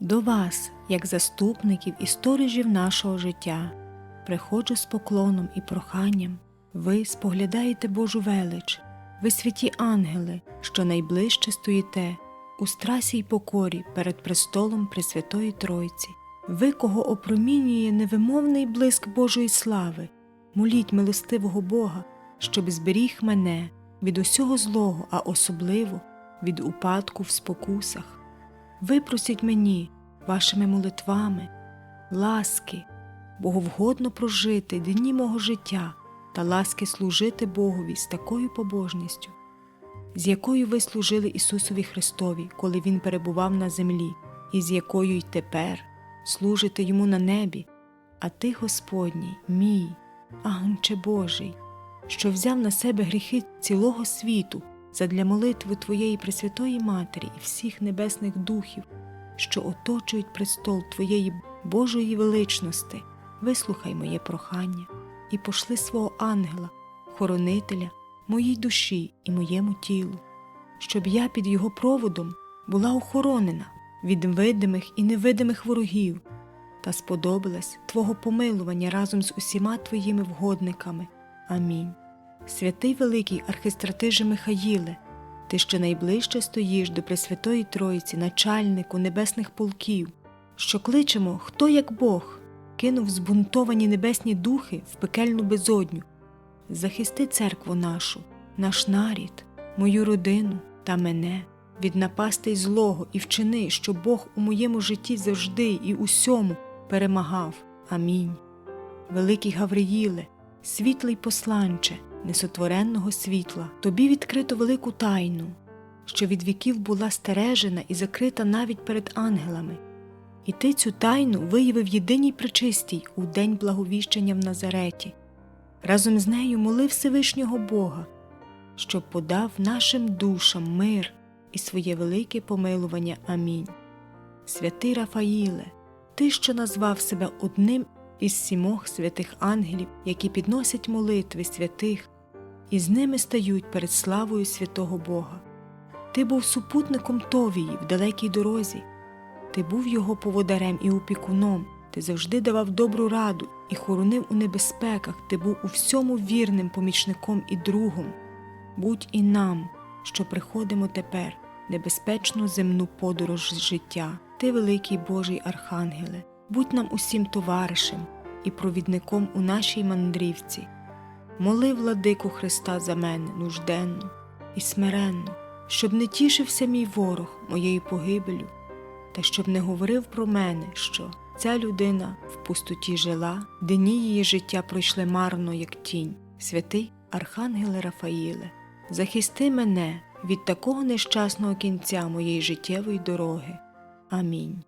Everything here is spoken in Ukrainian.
До вас, як заступників і сторожів нашого життя, приходжу з поклоном і проханням. Ви споглядаєте Божу велич, ви святі ангели, що найближче стоїте у страсі й покорі перед престолом Пресвятої Тройці. Ви, кого опромінює невимовний блиск Божої слави, моліть милостивого Бога, щоб зберіг мене від усього злого, а особливо від упадку в спокусах. Випросіть мені вашими молитвами, ласки, боговгодно прожити дні мого життя та ласки служити Богові з такою побожністю, з якою ви служили Ісусові Христові, коли Він перебував на землі, і з якою й тепер служите Йому на небі, а Ти, Господній, мій, Агнче Божий, що взяв на себе гріхи цілого світу задля молитви Твоєї Пресвятої Матері і всіх небесних духів, що оточують престол Твоєї Божої величності, вислухай моє прохання і пошли свого ангела, хоронителя, моїй душі і моєму тілу, щоб я під його проводом була охоронена від видимих і невидимих ворогів та сподобалась Твого помилування разом з усіма Твоїми вгодниками. Амінь. Святий великий архистратиже Михаїле, ти що найближче стоїш до Пресвятої Троїці, начальнику небесних полків, що кличемо, хто як Бог, кинув збунтовані небесні духи в пекельну безодню. Захисти церкву нашу, наш нарід, мою родину та мене від напастей злого і вчини, що Бог у моєму житті завжди і усьому перемагав. Амінь. Великий Гавриїле, світлий посланче, несотворенного світла, тобі відкрито велику тайну, що від віків була стережена і закрита навіть перед ангелами. І ти цю тайну виявив єдиній причистій у день благовіщення в Назареті. Разом з нею молив Всевишнього Бога, щоб подав нашим душам мир і своє велике помилування. Амінь. Святий Рафаїле, ти, що назвав себе одним із сімох святих ангелів, які підносять молитви святих, і з ними стають перед славою святого Бога. Ти був супутником Товії в далекій дорозі, ти був його поводарем і опікуном, ти завжди давав добру раду і хоронив у небезпеках, ти був у всьому вірним помічником і другом. Будь і нам, що приходимо тепер, небезпечну земну подорож з життя, ти, великий Божий Архангеле, будь нам усім товаришем і провідником у нашій мандрівці. Моли владику Христа за мене нужденну і смиренну, щоб не тішився мій ворог моєю погибелю, та щоб не говорив про мене, що ця людина в пустоті жила, дні її життя пройшли марно, як тінь. Святий Архангеле Рафаїле, захисти мене від такого нещасного кінця моєї життєвої дороги. Амінь.